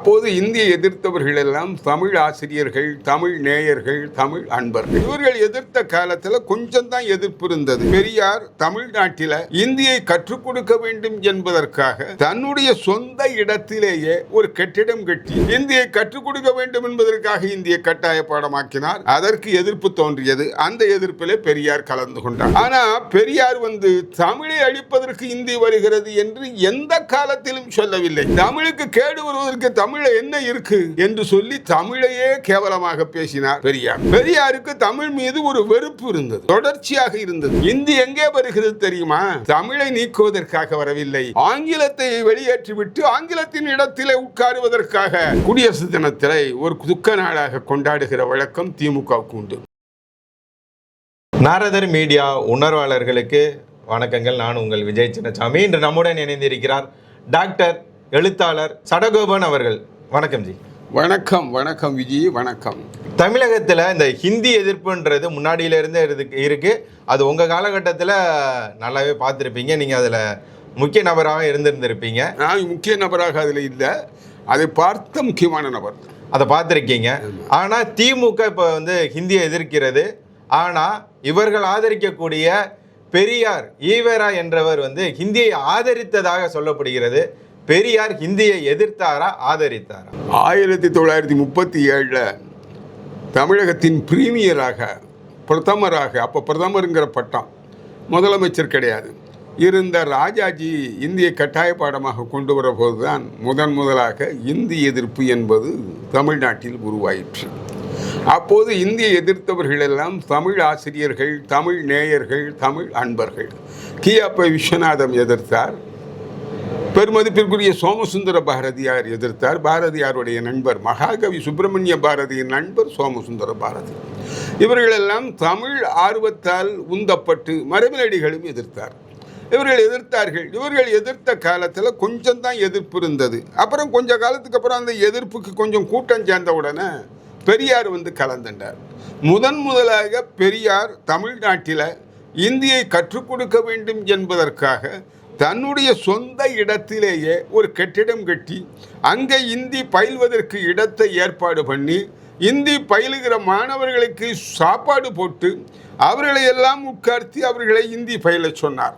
அப்போது இந்தியை எதிர்த்தவர்கள் எல்லாம் தமிழ் ஆசிரியர்கள் தமிழ் நேயர்கள் தமிழ் அன்பர்கள். இவர்கள் எதிர்த்த காலத்துல கொஞ்சம் தான் எதிர்ப்பு இருந்தது. பெரியார் தமிழ்நாட்டில இந்தியை கற்றுக் கொடுக்க வேண்டும் என்பதற்காக தன்னுடைய சொந்த இடத்திலேயே ஒரு கட்டிடம் கட்டி இந்தியை கற்றுக் கொடுக்க வேண்டும் என்பதற்காக இந்தியை கட்டாய பாடமாக்கினார். அதற்கு எதிர்ப்பு தோன்றியது. அந்த எதிர்ப்பிலே பெரியார் கலந்து கொண்டார். ஆனா பெரியார் வந்து தமிழை அழிப்பதற்கு இந்தி வருகிறது என்று எந்த காலத்திலும் சொல்லவில்லை. தமிழுக்கு கேடு வருவதற்கு தமிழ் தமிழ என்ன இருக்கு என்று சொல்லி தமிழையே கேவலமாக பேசினார் பெரியார். பெரியாருக்கு தமிழ் மீது ஒரு வெறுப்பு இருந்தது தொடர்ச்சியாக இருந்தது. இந்தி எங்கே வருகிறது தெரியுமா? தமிழை நீக்குவதற்காக வரவில்லை. ஆங்கிலத்தை வெளியேற்றிவிட்டு ஆங்கிலத்தின் இடத்திலே உட்காருவதற்காக குடியரசு தினத்திலே ஒரு துக்க நாளாக கொண்டாடுகிற வழக்கம் திமுகவுக்கு உண்டு. நாரதர் மீடியா உணர்வாளர்களுக்கு வணக்கங்கள். நான் உங்கள் விஜய் சின்னசாமி. இன்று நம்முடன் இணைந்திருக்கிறார் டாக்டர் எழுத்தாளர் சடகோபன் அவர்கள். வணக்கம் ஜி. வணக்கம் வணக்கம் விஜய் வணக்கம். தமிழகத்தில் இந்த ஹிந்தி எதிர்ப்புன்றது முன்னாடியிலேருந்தே இருக்கு இருக்கு. அது உங்கள் காலகட்டத்தில் நல்லாவே பார்த்துருப்பீங்க. நீங்கள் அதில் முக்கிய நபராக இருந்திருந்திருப்பீங்க. நான் முக்கிய நபராக அதில் இல்லை. அதை பார்த்த முக்கியமான நபர். அதை பார்த்துருக்கீங்க. ஆனால் திமுக இப்போ வந்து ஹிந்தியை எதிர்க்கிறது. ஆனால் இவர்கள் ஆதரிக்கக்கூடிய பெரியார் ஈவேரா என்றவர் வந்து ஹிந்தியை ஆதரித்ததாக சொல்லப்படுகிறது. பெரியார் ஹிந்தியை எதிர்த்தாரா ஆதரித்தாரா? ஆயிரத்தி தொள்ளாயிரத்தி முப்பத்தி ஏழில் தமிழகத்தின் பிரீமியராக பிரதமராக அப்போ பிரதமருங்கிற பட்டம் முதலமைச்சர் கிடையாது. இருந்த ராஜாஜி இந்தியை கட்டாய பாடமாக கொண்டு வர போதுதான் முதன் முதலாக இந்தி எதிர்ப்பு என்பது தமிழ்நாட்டில் உருவாயிற்று. அப்போது இந்தியை எதிர்த்தவர்கள் எல்லாம் தமிழ் ஆசிரியர்கள் தமிழ் நேயர்கள் தமிழ் அன்பர்கள். கியாப்ப விஸ்வநாதம் எதிர்த்தார். பெருமதிப்பிற்குரிய சோமசுந்தர பாரதியார் எதிர்த்தார். பாரதியாருடைய நண்பர் மகாகவி சுப்பிரமணிய பாரதியின் நண்பர் சோமசுந்தர பாரதி. இவர்களெல்லாம் தமிழ் ஆர்வத்தால் உந்தப்பட்டு மரபினடிகளும் எதிர்த்தார். இவர்கள் எதிர்த்தார்கள். இவர்கள் எதிர்த்த காலத்தில் கொஞ்சம் தான் எதிர்ப்பு இருந்தது. அப்புறம் கொஞ்ச காலத்துக்கு அப்புறம் அந்த எதிர்ப்புக்கு கொஞ்சம் கூட்டம் சேர்ந்த உடனே பெரியார் வந்து கலந்துட்டார் முதன் முதலாக பெரியார் தமிழ்நாட்டில் இந்தியை கற்றுக் கொடுக்க வேண்டும் என்பதற்காக தன்னுடைய சொந்த இடத்திலேயே ஒரு கட்டிடம் கட்டி அங்கே இந்தி பயில்வதற்கு இடத்தை ஏற்பாடு பண்ணி இந்தி பயிலுகிற மாணவர்களுக்கு சாப்பாடு போட்டு அவர்களை எல்லாம் உட்கார்த்தி அவர்களை இந்தி பயிலச் சொன்னார்.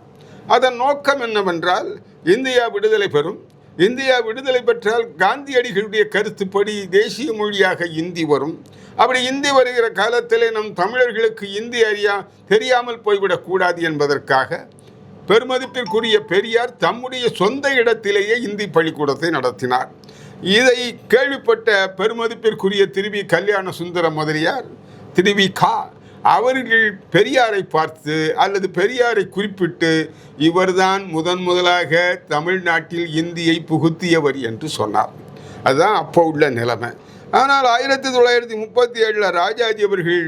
அதன் நோக்கம் என்னவென்றால் இந்தியா விடுதலை பெறும். இந்தியா விடுதலை பெற்றால் காந்தியடிகளுடைய கருத்துப்படி தேசிய மொழியாக இந்தி வரும். அப்படி இந்தி வருகிற காலத்திலே நம் தமிழர்களுக்கு இந்தி அறியா தெரியாமல் போய்விடக்கூடாது என்பதற்காக பெருமதிப்பிற்குரிய பெரியார் தம்முடைய சொந்த இடத்திலேயே இந்தி பள்ளிக்கூடத்தை நடத்தினார். இதை கேள்விப்பட்ட பெருமதிப்பிற்குரிய திருவி கல்யாண சுந்தர முதலியார் திருவி கா அவர்கள் பெரியாரை பார்த்து அல்லது பெரியாரை குறிப்பிட்டு இவர்தான் முதன் முதலாக தமிழ்நாட்டில் இந்தியை புகுத்தியவர் என்று சொன்னார். அதுதான் அப்போ உள்ள நிலைமை. ஆனால் ஆயிரத்தி தொள்ளாயிரத்தி முப்பத்தி ஏழில் ராஜாஜி அவர்கள்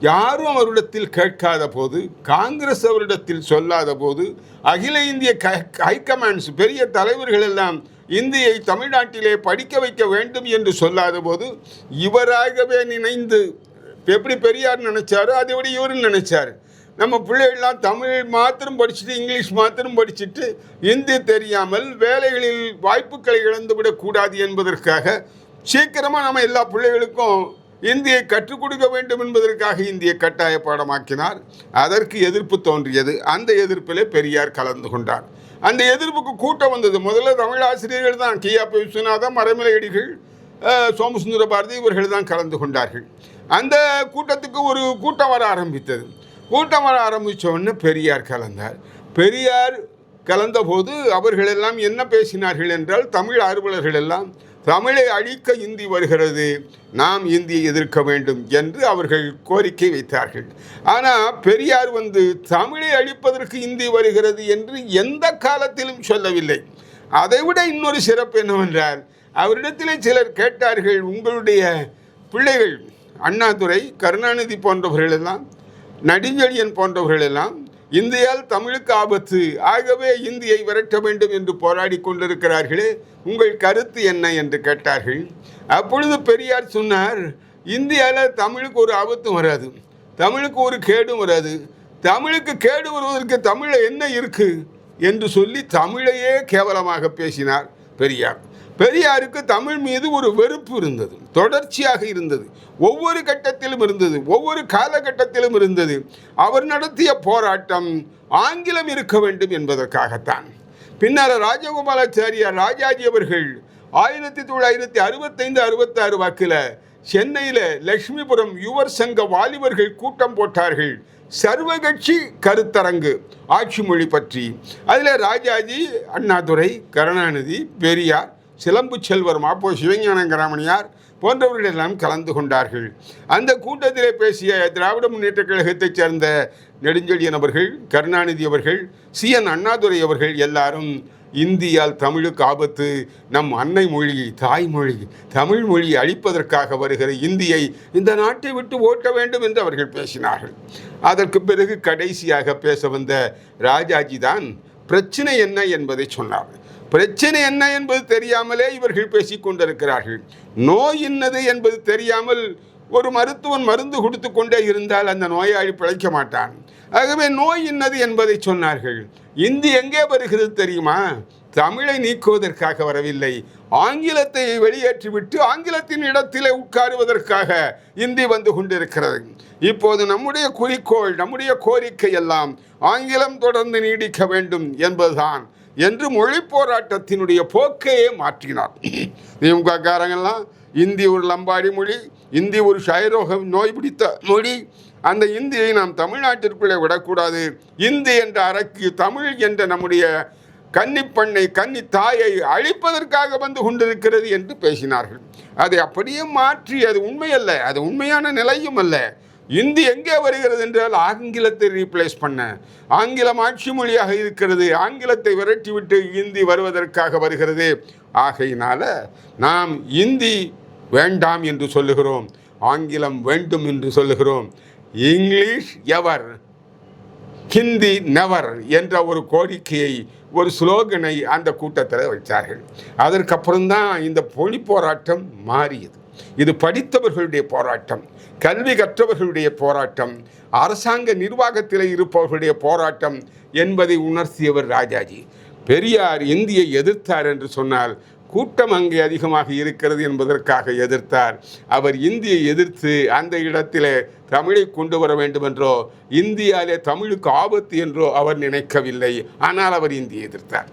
யாரும் அவரிடத்தில் கேட்காத போது காங்கிரஸ் அவரிடத்தில் சொல்லாத போது அகில இந்திய ஹைகமாண்ட்ஸ் பெரிய தலைவர்கள் எல்லாம் இந்தியை தமிழ்நாட்டிலே படிக்க வைக்க வேண்டும் என்று சொல்லாத போது இவராகவே நினைந்து எப்படி பெரியார் நினைச்சாரோ அதை விட இவரும் நினைச்சார். நம்ம பிள்ளைகள்லாம் தமிழ் மாத்திரம் படிச்சுட்டு இங்கிலீஷ் மாத்திரம் படிச்சுட்டு இந்தி தெரியாமல் வேலைகளில் வாய்ப்புகளை இழந்துவிடக்கூடாது என்பதற்காக சீக்கிரமாக நம்ம எல்லா பிள்ளைகளுக்கும் இந்தியை கற்றுக் கொடுக்க வேண்டும் என்பதற்காக இந்தியை கட்டாய பாடமாக்கினார். அதற்கு எதிர்ப்பு தோன்றியது. அந்த எதிர்ப்பிலே பெரியார் கலந்து கொண்டார். அந்த எதிர்ப்புக்கு கூட்டம் வந்தது. முதல்ல தமிழ் ஆசிரியர்கள் தான். கியாப்ப விஸ்வநாதம் மரமிலையடிகள் சோமசுந்தர பாரதி இவர்கள் தான் கலந்து கொண்டார்கள். அந்த கூட்டத்துக்கு ஒரு கூட்டம் வர ஆரம்பித்தது. கூட்டம் வர ஆரம்பித்தவுடனே பெரியார் கலந்தார். பெரியார் கலந்தபோது அவர்களெல்லாம் என்ன பேசினார்கள் என்றால் தமிழ் ஆர்வலர்கள் எல்லாம் தமிழை அழிக்க இந்தி வருகிறது நாம் இந்தியை எதிர்க்க வேண்டும் என்று அவர்கள் கோரிக்கை வைத்தார்கள். ஆனால் பெரியார் வந்து தமிழை அழிப்பதற்கு இந்தி வருகிறது என்று எந்த காலத்திலும் சொல்லவில்லை. அதைவிட இன்னொரு சிறப்பு என்னவென்றால் அவரிடத்திலே சிலர் கேட்டார்கள் உங்களுடைய பிள்ளைகள் அண்ணாதுரை கருணாநிதி போன்றவர்களெல்லாம் எல்லாம் போன்றவர்களெல்லாம் இந்தியால் தமிழுக்கு ஆபத்து. ஆகவே இந்தியை விரட்ட வேண்டும் என்று போராடி கொண்டிருக்கிறார்களே உங்கள் கருத்து என்ன என்று கேட்டார்கள். அப்பொழுது பெரியார் சொன்னார் இந்தியாவில் தமிழுக்கு ஒரு ஆபத்தும் வராது. தமிழுக்கு ஒரு கேடும் வராது. தமிழுக்கு கேடு வருவதற்கு தமிழில் என்ன இருக்கு? என்று சொல்லி தமிழையே கேவலமாக பேசினார் பெரியார். பெரியாருக்கு தமிழ் மீது ஒரு வெறுப்பு இருந்தது தொடர்ச்சியாக இருந்தது. ஒவ்வொரு கட்டத்திலும் இருந்தது ஒவ்வொரு காலகட்டத்திலும் இருந்தது. அவர் நடத்திய போராட்டம் ஆங்கிலம் இருக்க வேண்டும் என்பதற்காகத்தான். பின்னர் ராஜகோபாலாச்சாரியார் ராஜாஜி அவர்கள் ஆயிரத்தி தொள்ளாயிரத்தி அறுபத்தைந்து அறுபத்தாறு வாக்கில் சென்னையில் லட்சுமிபுரம் யுவர் சங்க வாலிபர்கள் கூட்டம் போட்டார்கள். சர்வகட்சி கருத்தரங்கு ஆட்சி மொழி பற்றி. அதில் ராஜாஜி அண்ணாதுரை கருணாநிதி பெரியார் சிலம்பு செல்வர் மாப்போ சிவஞான கராமணியார் கலந்து கொண்டார்கள். அந்த கூட்டத்திலே பேசிய திராவிட முன்னேற்ற கழகத்தைச் சேர்ந்த நெடுஞ்செழியன் அவர்கள் கருணாநிதி அவர்கள் சி. என். அண்ணாதுரை அவர்கள் எல்லாரும் இந்தியால் தமிழுக்கு ஆபத்து நம் அன்னை மொழி தாய்மொழி தமிழ் மொழி அழிப்பதற்காக வருகிற இந்தியை இந்த நாட்டை விட்டு ஓட்ட வேண்டும் என்று அவர்கள் பேசினார்கள். அதற்கு பிறகு கடைசியாக பேச வந்த ராஜாஜி தான் பிரச்சனை என்ன என்பதை சொன்னார் பிரச்சனை என்ன என்பது தெரியாமலே இவர்கள் பேசிக் கொண்டிருக்கிறார்கள். நோய் என்னது என்பது தெரியாமல் ஒரு மருத்துவன் மருந்து கொடுத்து கொண்டே இருந்தால் அந்த நோயாளி பிழைக்க மாட்டான். ஆகவே நோய் என்னது என்பதை சொன்னார்கள். இந்தி எங்கே வருகிறது தெரியுமா? தமிழை நீக்குவதற்காக வரவில்லை. ஆங்கிலத்தை வெளியேற்றிவிட்டு ஆங்கிலத்தின் இடத்திலே உட்காருவதற்காக இந்தி வந்து கொண்டிருக்கிறது. இப்போது நம்முடைய குறிக்கோள் நம்முடைய கோரிக்கை எல்லாம் ஆங்கிலம் தொடர்ந்து நீடிக்க வேண்டும் என்பதுதான். என்று மொழி போராட்டத்தினுடைய போக்கையே மாற்றினார். திமுககாரங்கெல்லாம் இந்தி ஒரு லம்பாடி மொழி இந்தி ஒரு ஷயரோக நோய் பிடித்த மொழி அந்த இந்தியை நாம் தமிழ்நாட்டிற்குள்ளே விடக்கூடாது. இந்தி என்ற அரக்கு தமிழ் என்ற நம்முடைய கன்னிப்பண்ணை கன்னி தாயை அழிப்பதற்காக வந்து கொண்டிருக்கிறது என்று பேசினார்கள். அதை அப்படியே மாற்றி அது உண்மையல்ல அது உண்மையான நிலையும் அல்ல. இந்தி எங்கே வருகிறது என்றால் ஆங்கிலத்தை ரீப்ளேஸ் பண்ண. ஆங்கிலம் ஆட்சி மொழியாக இருக்கிறது. ஆங்கிலத்தை விரட்டிவிட்டு இந்தி வருவதற்காக வருகிறது. ஆகையினால நாம் இந்தி வேண்டாம் என்று சொல்லுகிறோம். ஆங்கிலம் வேண்டும் என்று சொல்லுகிறோம். இங்கிலீஷ் எவர்? ஹிந்தி நெவர் என்ற ஒரு கோரிக்கையை ஒரு ஸ்லோகனை அந்த கூட்டத்தில் வைத்தார்கள். அதற்கப்புறம்தான் இந்த மொழி போராட்டம் மாறியது. இது படித்தவர்களுடைய போராட்டம் கல்வி கற்றவர்களுடைய போராட்டம் அரசாங்க நிர்வாகத்தில் இருப்பவர்களுடைய போராட்டம் என்பதை உணர்த்தியவர் ராஜாஜி. பெரியார் இந்தியை எதிர்த்தார் என்று சொன்னால் கூட்டம் அங்கே அதிகமாக இருக்கிறது என்பதற்காக எதிர்த்தார். அவர் இந்தியை எதிர்த்து அந்த இடத்திலே தமிழை கொண்டு வர வேண்டும் என்றோ இந்தியாவிலே தமிழுக்கு ஆபத்து என்றோ அவர் நினைக்கவில்லை. ஆனால் அவர் இந்தியை எதிர்த்தார்.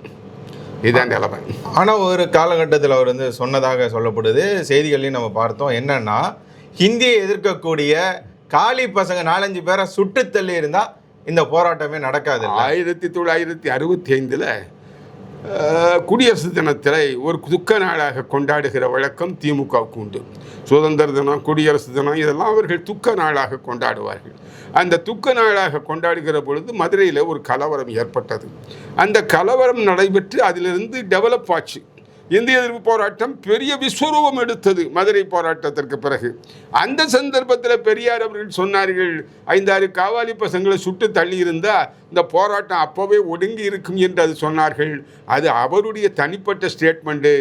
இதுதான் நிலைமை. ஆனால் ஒரு காலகட்டத்தில் அவர் வந்து சொன்னதாக சொல்லப்படுது. செய்திகளையும் நம்ம பார்த்தோம். என்னன்னா ஹிந்தியை எதிர்க்கக்கூடிய காலி பசங்க நாலஞ்சு பேரை சுட்டு தள்ளி இருந்தா இந்த போராட்டமே நடக்காது ஆயிரத்தி தொள்ளாயிரத்தி அறுபத்தி ஐந்தில் குடியரசு தினத்திலை ஒரு துக்க நாளாக கொண்டாடுகிற வழக்கம் திமுகவுக்கு உண்டு. சுதந்திர தினம் குடியரசு தினம் இதெல்லாம் அவர்கள் துக்க நாளாக கொண்டாடுவார்கள். அந்த துக்க நாளாக கொண்டாடுகிற பொழுது மதுரையில் ஒரு கலவரம் ஏற்பட்டது. அந்த கலவரம் நடைபெற்று அதிலிருந்து டெவலப் ஆச்சு. இந்திய எதிர்ப்பு போராட்டம் பெரிய விஸ்வரூபம் எடுத்தது மதுரை போராட்டத்திற்கு பிறகு. அந்த சந்தர்ப்பத்தில் பெரியார் அவர்கள் சொன்னார்கள் ஐந்தாறு காவாலி பசங்களை சுட்டு தள்ளி இருந்தால் இந்த போராட்டம் அப்போவே ஒடுங்கி இருக்கும் என்று அது சொன்னார்கள். அது அவருடைய தனிப்பட்ட ஸ்டேட்மெண்ட்டு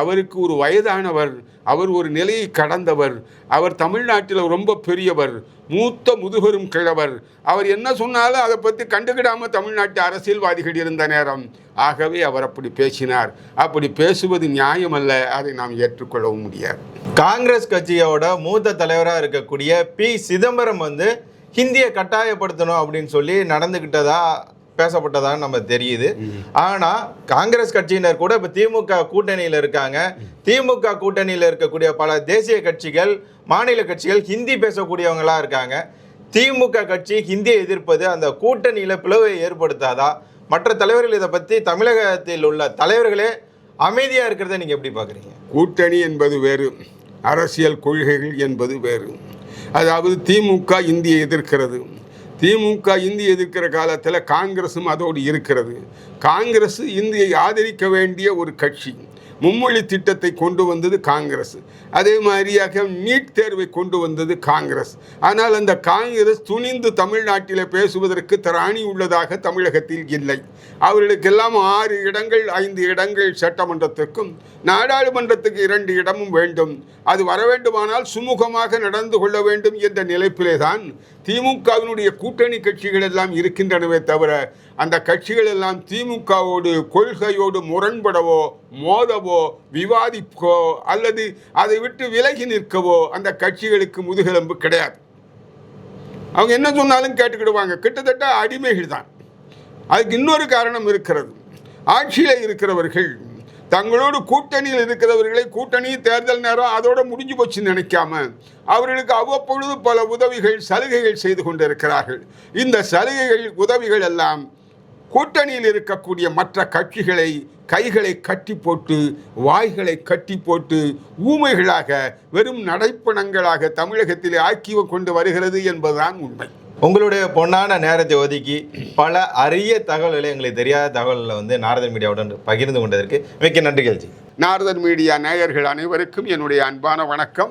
அவருக்கு ஒரு வயதானவர் அவர் ஒரு நிலையை கடந்தவர் அவர் தமிழ்நாட்டில் ரொம்ப பெரியவர் மூத்த முதுகரும் கிழவர். அவர் என்ன சொன்னாலும் அதை பற்றி கண்டுக்கிடாம தமிழ்நாட்டு அரசியல்வாதிகள் இருந்த நேரம். ஆகவே அவர் அப்படி பேசினார். அப்படி பேசுவது நியாயமல்ல அதை நாம் ஏற்றுக்கொள்ளவும் முடியாது. காங்கிரஸ் கட்சியோட மூத்த தலைவராக இருக்கக்கூடிய பி சிதம்பரம் வந்து ஹிந்தியை கட்டாயப்படுத்தணும் அப்படின்னு சொல்லி நடந்துக்கிட்டதா பேசப்பட்டதா நம்ம தெரியுது. ஆனா காங்கிரஸ் கட்சியினர் கூட இப்ப திமுக கூட்டணியில இருக்காங்க. திமுக கூட்டணியில இருக்கக்கூடிய பல தேசிய கட்சிகள் மாநில கட்சிகள் ஹிந்தி பேசக்கூடியவங்களா இருக்காங்க. திமுக கட்சி ஹிந்தியை எதிர்ப்பது அந்த கூட்டணியில பிளவை ஏற்படுத்தாதா? மற்ற தலைவர்கள் இதை பத்தி தமிழகத்தில் உள்ள தலைவர்களே அமைதியா இருக்கிறத நீங்க எப்படி பாக்குறீங்க? கூட்டணி என்பது வேறு அரசியல் கொள்கைகள் என்பது வேறு. அதாவது திமுக இந்தியை எதிர்க்கிறது. திமுக இந்திய எதிர்க்கிற காலத்தில் காங்கிரஸும் அதோடு இருக்கிறது. காங்கிரஸ் இந்தியை ஆதரிக்க வேண்டிய ஒரு கட்சி. மும்மொழி திட்டத்தை கொண்டு வந்தது காங்கிரஸ் அதே மாதிரியாக நீட் தேர்வை கொண்டு வந்தது காங்கிரஸ். ஆனால் அந்த காங்கிரஸ் துணிந்து தமிழ்நாட்டில் பேசுவதற்கு திராணி உள்ளதாக தமிழகத்தில் இல்லை. அவர்களுக்கெல்லாம் ஆறு இடங்கள் ஐந்து இடங்கள் சட்டமன்றத்திற்கும் நாடாளுமன்றத்துக்கு இரண்டு இடமும் வேண்டும். அது வர வேண்டுமானால் சுமூகமாக நடந்து கொள்ள வேண்டும் என்ற நிலைப்பிலே தான் திமுகவினுடைய கூட்டணி கட்சிகள் எல்லாம் இருக்கின்றனவே தவிர அந்த கட்சிகள் எல்லாம் திமுகவோடு கொள்கையோடு முரண்படவோ மோதவோ விவாதிக்கவோ அல்லது அதை விட்டு விலகி நிற்கவோ அந்த கட்சிகளுக்கு முதுகெலும்பு கிடையாது. அவங்க என்ன சொன்னாலும் கேட்டுக்கிடுவாங்க. கிட்டத்தட்ட அடிமைகள் தான் அதுக்கு இன்னொரு காரணம் இருக்கிறது. ஆட்சியில் இருக்கிறவர்கள் தங்களோடு கூட்டணியில் இருக்கிறவர்களை கூட்டணி தேர்தல் நேரம் அதோட முடிஞ்சு போச்சுன்னு நினைக்காம அவர்களுக்கு அவ்வப்பொழுது பல உதவிகள் சலுகைகள் செய்து கொண்டிருக்கிறார்கள். இந்த சலுகைகள் உதவிகள் எல்லாம் கூட்டணியில் இருக்கக்கூடிய மற்ற கட்சிகளை கைகளை கட்டி போட்டு வாய்களை கட்டி போட்டு ஊமைகளாக வெறும் நடைப்பணங்களாக தமிழகத்திலே ஆக்கி கொண்டு வருகிறது என்பதுதான் உண்மை. உங்களுடைய பொன்னான நேரத்தை ஒதுக்கி பல அரிய தகவல்களை எங்களுக்கு தெரியாத தகவல்களை வந்து நாரதன் மீடியாவுடன் பகிர்ந்து கொண்டதற்கு மிக்க நன்றிகள் ஜி. நாரதன் மீடியா நேயர்கள் அனைவருக்கும் என்னுடைய அன்பான வணக்கம்.